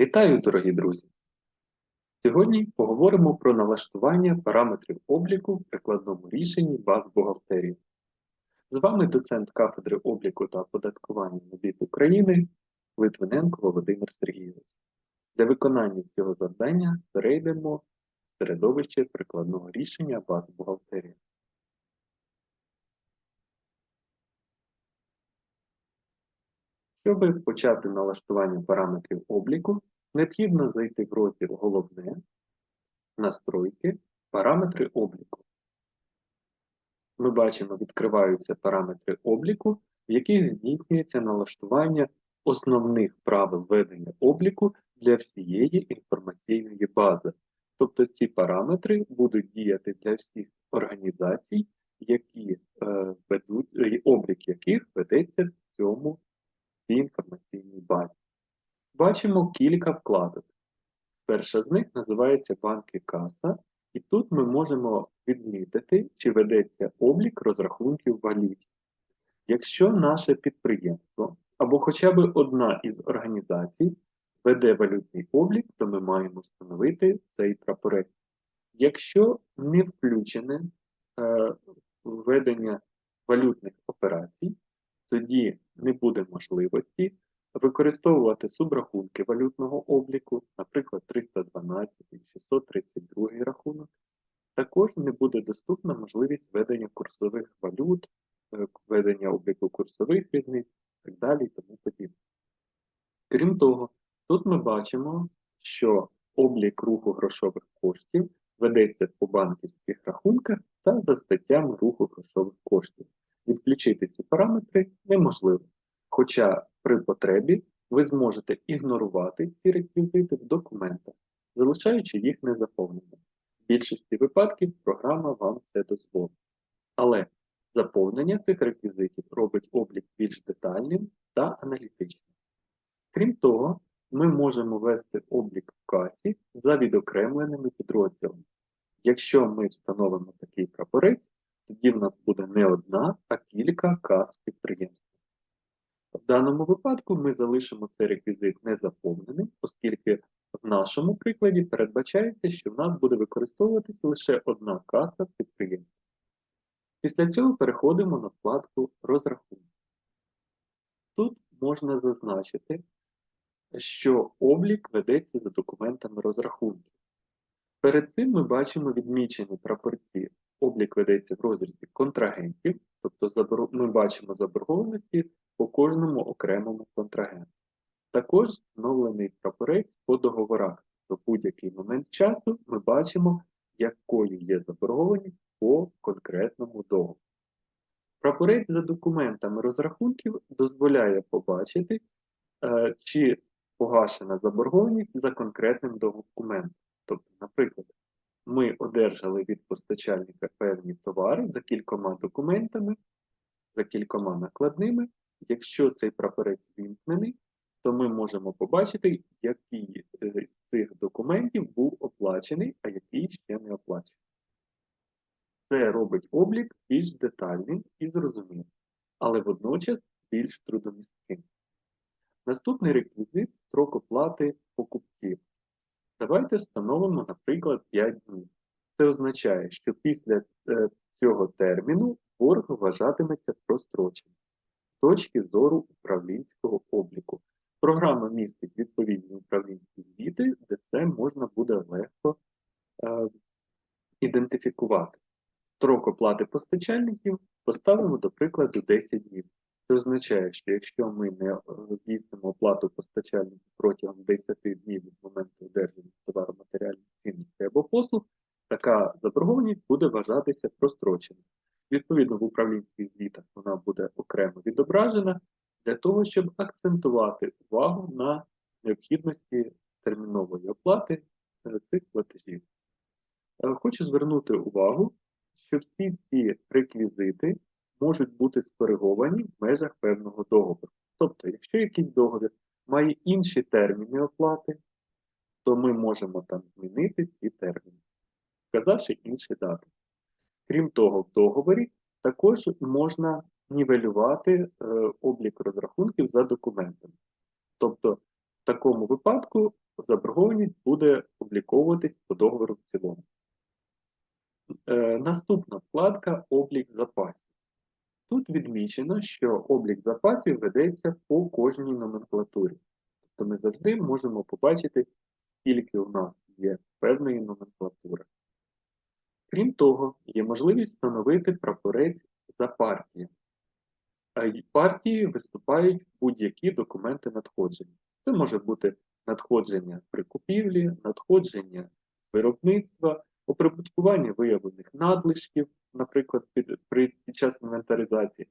Вітаю, дорогі друзі! Сьогодні поговоримо про налаштування параметрів обліку в прикладному рішенні баз бухгалтерії. З вами доцент кафедри обліку та оподаткування НБІП України Литвиненко Володимир Сергійович. Для виконання цього завдання перейдемо в середовище прикладного рішення баз бухгалтерії. Щоб почати налаштування параметрів обліку, необхідно зайти в розділ Головне, Настройки, Параметри обліку. Ми бачимо, відкриваються параметри обліку, в яких здійснюється налаштування основних правил ведення обліку для всієї інформаційної бази. Тобто ці параметри будуть діяти для всіх організацій, які е, ведуть, е, облік яких ведеться цій інформаційній базі. Бачимо кілька вкладок. Перша з них називається банки каса, і тут ми можемо відмітити, чи ведеться облік розрахунків валюті. Якщо наше підприємство або хоча б одна із організацій веде валютний облік, то ми маємо встановити цей прапорець. Якщо не включене е, введення валютних операцій, тоді не буде можливості використовувати субрахунки валютного обліку, наприклад, 312, і 632 рахунок. Також не буде доступна можливість ведення курсових валют, е, ведення обліку курсових різниць і так далі тому. Крім того, тут ми бачимо, що облік руху грошових коштів ведеться по банківських рахунках та за статтями руху грошових коштів. Відключити ці параметри неможливо. Хоча при потребі ви зможете ігнорувати ці реквізити в документах, залишаючи їх незаповненими. В більшості випадків програма вам це дозволить. Але заповнення цих реквізитів робить облік більш детальним та аналітичним. Крім того, ми можемо вести облік в касі за відокремленими підрозділами. Якщо ми встановимо такий прапорець, тоді в нас буде не одна, а кілька кас підприємств. В даному випадку ми залишимо цей реквізит незаповненим, оскільки в нашому прикладі передбачається, що в нас буде використовуватися лише одна каса підприємства. Після цього переходимо на вкладку Розрахунок. Тут можна зазначити, що облік ведеться за документами розрахунків. Перед цим ми бачимо відмічені прапорці. Облік ведеться в розрізі контрагентів, тобто ми бачимо заборгованості по кожному окремому контрагенту. Також встановлений прапорець по договорах. В будь-який момент часу ми бачимо, якою є заборгованість по конкретному договору. Прапорець за документами розрахунків дозволяє побачити, е, чи погашена заборгованість за конкретним документом. Тобто, наприклад, ми одержали від постачальника певні товари за кількома документами, за кількома накладними. Якщо цей прапорець вімкнений, то ми можемо побачити, який з цих документів був оплачений, а який ще не оплачений. Це робить облік більш детальним і зрозумілим, але водночас більш трудомістким. Наступний реквізит строк оплати покупців. Давайте встановимо, наприклад, 5 днів. Це означає, що після е, цього терміну борг вважатиметься простроченим з точки зору управлінського обліку. Програма містить відповідні управлінські звіти, де це можна буде легко е, ідентифікувати. Строк оплати постачальників поставимо, до прикладу, 10 днів. Це означає, що якщо ми не здійснимо оплату постачальнику протягом 10 днів від моменту одержання товару матеріальних цінностей або послуг, така заборгованість буде вважатися простроченою. Відповідно, в управлінських звітах вона буде окремо відображена для того, щоб акцентувати увагу на необхідності термінової оплати е, цих платежів. Е, хочу звернути увагу, що всі ці реквізити можуть бути скориговані в межах певного договору. Тобто, якщо якийсь договір має інші терміни оплати, то ми можемо там змінити ці терміни, вказавши інші дати. Крім того, в договорі також можна нівелювати е, облік розрахунків за документами. Тобто в такому випадку заборгованість буде обліковуватись по договору в цілому. Е, наступна вкладка облік запасів. Тут відмічено, що облік запасів ведеться по кожній номенклатурі. Тобто ми завжди можемо побачити, скільки у нас є певної номенклатури. Крім того, є можливість встановити прапорець за партією. Партії виступають будь-які документи надходження. Це може бути надходження при купівлі, надходження виробництва, оприбуткування виявлених надлишків, наприклад, під, при, під час інвентаризації.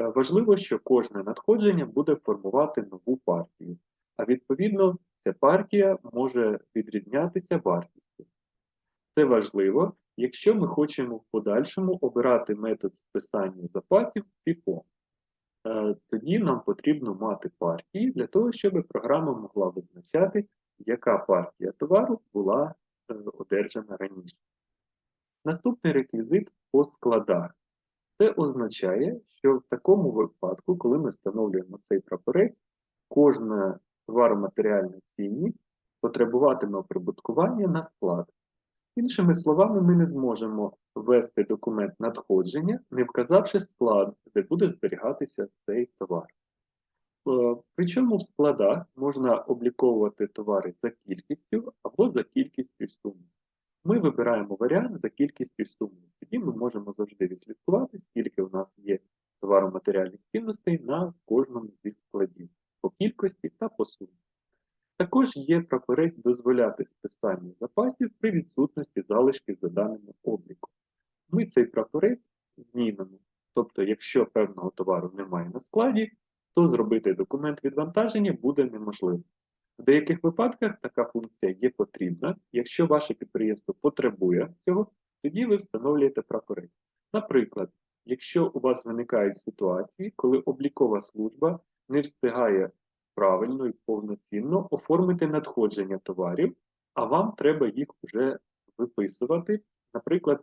Е, Важливо, що кожне надходження буде формувати нову партію, а відповідно ця партія може відрізнятися вартістю. Це важливо, якщо ми хочемо в подальшому обирати метод списання запасів FIFO. Е, Тоді нам потрібно мати партії для того, щоб програма могла визначати, яка партія товару була одержана раніше. Наступний реквізит по складах. Це означає, що в такому випадку, коли ми встановлюємо цей прапорець, кожна товароматеріальна цінність потребуватиме оприбуткування на склад. Іншими словами, ми не зможемо ввести документ надходження, не вказавши склад, де буде зберігатися цей товар. Е, Причому в складах можна обліковувати товари за кількістю або за кількістю суми. Ми вибираємо варіант за кількістю суми. Тоді ми можемо завжди відслідкувати, скільки у нас є товароматеріальних цінностей на кожному зі складів по кількості та по сумі. Також є прапорець дозволяти списання запасів при відсутності залишків за даними обліку. Ми цей прапорець знімемо. Тобто, якщо певного товару немає на складі, то зробити документ відвантаження буде неможливо. В деяких випадках така функція є потрібна. Якщо ваше підприємство потребує цього, тоді ви встановлюєте прапорець. Наприклад, якщо у вас виникають ситуації, коли облікова служба не встигає правильно і повноцінно оформити надходження товарів, а вам треба їх вже виписувати, наприклад,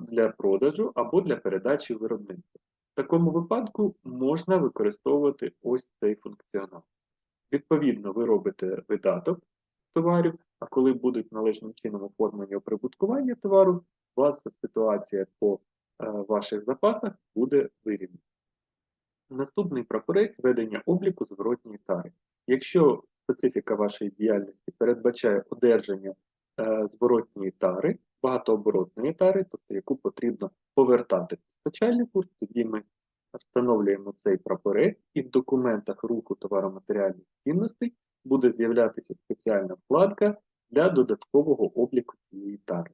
для продажу або для передачі в виробництво. В такому випадку можна використовувати ось цей функціонал. Відповідно, ви робите видаток товарів, а коли будуть належним чином оформлені оприбуткування товару, у вас ситуація по е, ваших запасах буде вирівняна. Наступний прапорець ведення обліку зворотньої тари. Якщо специфіка вашої діяльності передбачає одержання е, зворотньої тари, багатооборотної тари, тобто яку потрібно повертати постачальнику, тоді ми встановлюємо цей прапорець і в документах руху товароматеріальних цінностей буде з'являтися спеціальна вкладка для додаткового обліку цієї тари.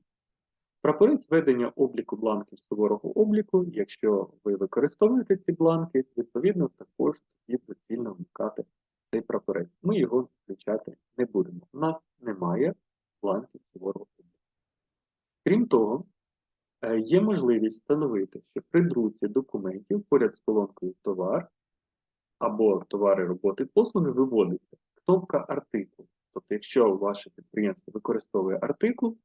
Прапорець ведення обліку бланків суворого обліку, якщо ви використовуєте ці бланки, відповідно також тоді доцільно вмикати цей прапорець. Ми його включати не будемо. У нас немає бланків суворого обліку. Крім того, є можливість встановити, що при друці документів поряд з колонкою товар або товари роботи послуги виводиться кнопка артикул. Тобто, якщо ваше підприємство використовує артикул,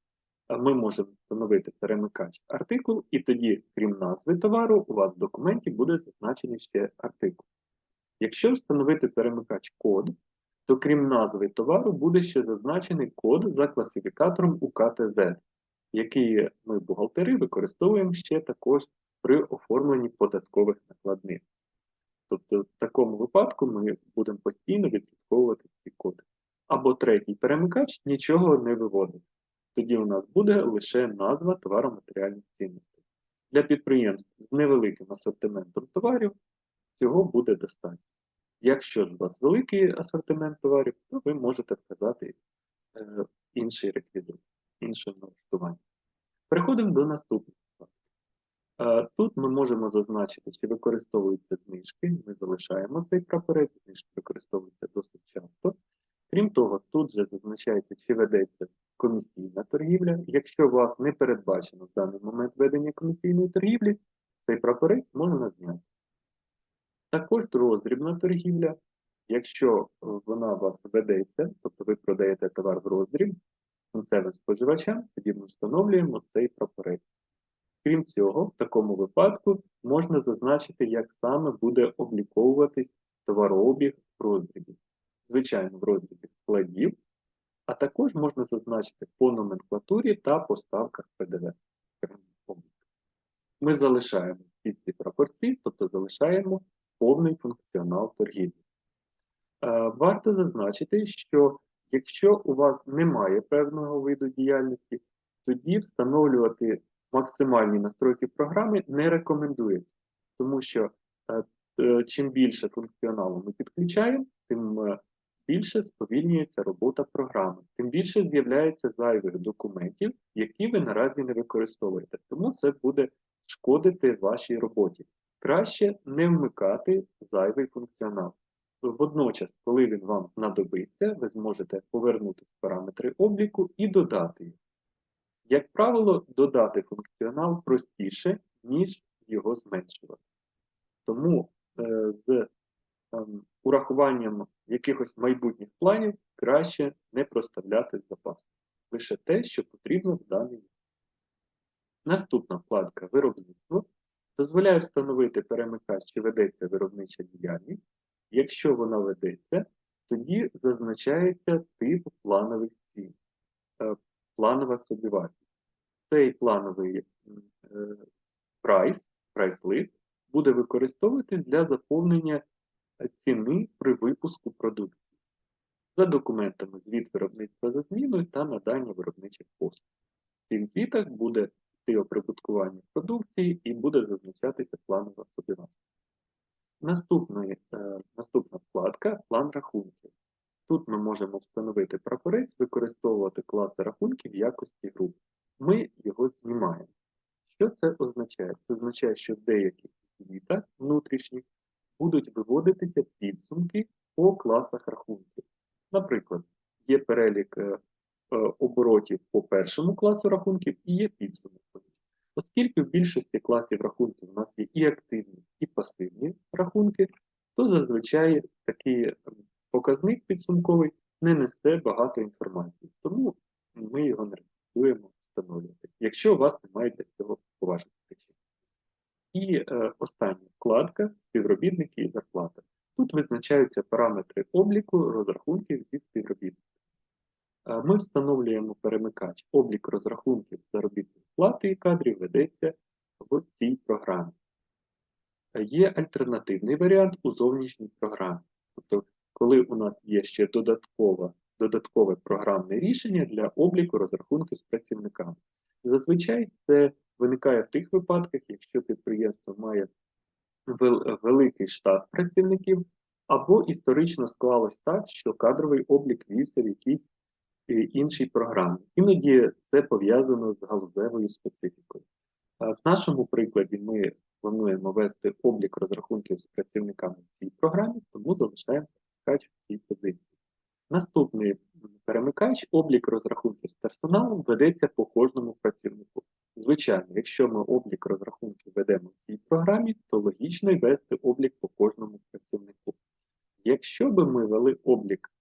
ми можемо встановити перемикач артикул, і тоді, крім назви товару, у вас в документі буде зазначений ще артикул. Якщо встановити перемикач код, то крім назви товару буде ще зазначений код за класифікатором УКТЗ, який ми, бухгалтери, використовуємо ще також при оформленні податкових накладних. Тобто, в такому випадку ми будемо постійно відслідковувати ці коди. Або третій перемикач нічого не виводить. Тоді у нас буде лише назва товароматеріальних цінностей. Для підприємств з невеликим асортиментом товарів цього буде достатньо. Якщо ж у вас великий асортимент товарів, то ви можете вказати е, інший реквізит, інше налаштування. Переходимо до наступного. Е, Тут ми можемо зазначити, чи використовуються знижки. Ми залишаємо цей прапорець, знижки використовуються досить часто. Крім того, тут же зазначається, чи ведеться комісійна торгівля. Якщо у вас не передбачено в даний момент ведення комісійної торгівлі, цей прапорець можна зняти. Також роздрібна торгівля. Якщо е, вона у вас ведеться, тобто ви продаєте товар в роздріб кінцевим споживачам, тоді ми встановлюємо цей прапорець. Крім цього, в такому випадку можна зазначити, як саме буде обліковуватись товарообіг в роздрібі. звичайно, в розділі складів, а також можна зазначити по номенклатурі та по ставках ПДВ. Ми залишаємо всі ці пропорції, тобто залишаємо повний функціонал торгівлі. Е, Варто зазначити, що якщо у вас немає певного виду діяльності, тоді встановлювати максимальні настройки програми не рекомендується, тому що е, е, чим більше функціоналу ми підключаємо, тим е, більше сповільнюється робота програми, тим більше з'являється зайвих документів, які ви наразі не використовуєте. Тому це буде шкодити вашій роботі. Краще не вмикати зайвий функціонал. Водночас, коли він вам знадобиться, ви зможете повернути параметри обліку і додати їх. Як правило, додати функціонал простіше, ніж його зменшувати. Тому е, з ем, урахуванням якихось майбутніх планів краще не проставляти запас. Лише те, що потрібно в даний момент. Наступна вкладка Виробництво дозволяє встановити перемикач, чи ведеться виробнича діяльність. Якщо вона ведеться, тоді зазначається тип планових цін, е, планова собівартість. Цей плановий е, прайс, прайс-лист буде використовуватись для заповнення ціни при випуску продукції за документами звіт виробництва за зміною та надання виробничих послуг. В цих звітах буде йти оприбуткування продукції і буде зазначатися планова собівартість. Вкладка план рахунків. Тут ми можемо встановити прапорець, використовувати класи рахунків в якості груп. Ми його знімаємо. Що це означає? Це означає, що в деяких звітах внутрішніх будуть виводитися підсумки по класах рахунків. Наприклад, є перелік е, е, оборотів по першому класу рахунків і є підсумок. Оскільки в більшості класів рахунків у нас є і активні, і пасивні рахунки, то зазвичай такий ем, показник підсумковий не несе багато інформації, тому ми його не рекомендуємо встановлювати, якщо у вас немає для цього поважних причин. І е, остання вкладка співробітники і зарплата. Тут визначаються параметри обліку розрахунків зі співробітниками. Е, ми встановлюємо перемикач облік розрахунків заробітної плати і кадрів ведеться в цій програмі. Є альтернативний варіант у зовнішній програмі. Тобто, коли у нас є ще додаткове, додаткове програмне рішення для обліку розрахунків з працівниками. Зазвичай це виникає в тих випадках, якщо підприємство має великий штат працівників, або історично склалось так, що кадровий облік вівся в якійсь е, іншій програмі. Іноді це пов'язано з галузевою специфікою. Е, В нашому прикладі ми плануємо вести облік розрахунків з працівниками в цій програмі, тому залишаємо перемикач в цій позиції. Наступний перемикач облік розрахунків з персоналом ведеться по кожному працівнику. Звичайно, якщо ми облік розрахунків ведемо в цій програмі, то логічно й вести облік по кожному працівнику. Якщо би ми вели облік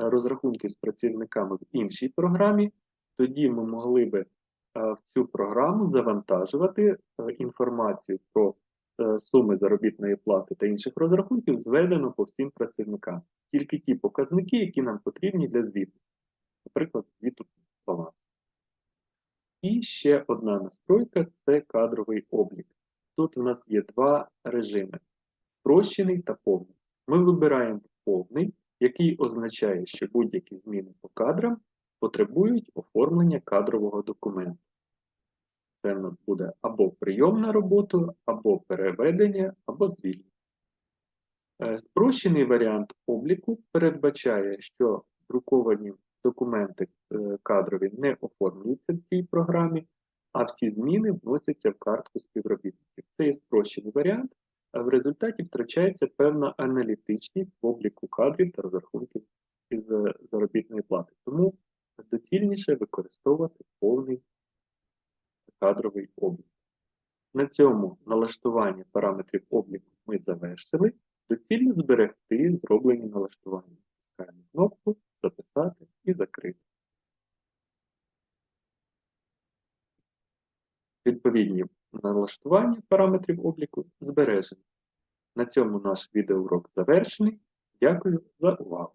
е, розрахунків з працівниками в іншій програмі, тоді ми могли би в цю програму завантажувати е, інформацію про е, суми заробітної плати та інших розрахунків, зведено по всім працівникам. Тільки ті показники, які нам потрібні для звіту. Наприклад, звіту балансу. І ще одна настройка це кадровий облік. Тут у нас є два режими: спрощений та повний. Ми вибираємо повний, який означає, що будь-які зміни по кадрам потребують оформлення кадрового документу. Це в нас буде або прийом на роботу, або переведення, або звільнення. Е, Спрощений варіант обліку передбачає, що друковані документи е, кадрові не оформлюються в цій програмі, а всі зміни вносяться в картку співробітників. Це є спрощений варіант, а в результаті втрачається певна аналітичність в обліку кадрів та розрахунків із е, заробітної плати. Тому доцільніше використовувати повний кадровий облік. На цьому налаштування параметрів обліку ми завершили. Доцільно зберегти зроблені налаштування. Натискаємо кнопку Записати і закрити. Відповідні налаштування параметрів обліку збережені. На цьому наш відеоурок завершений. Дякую за увагу.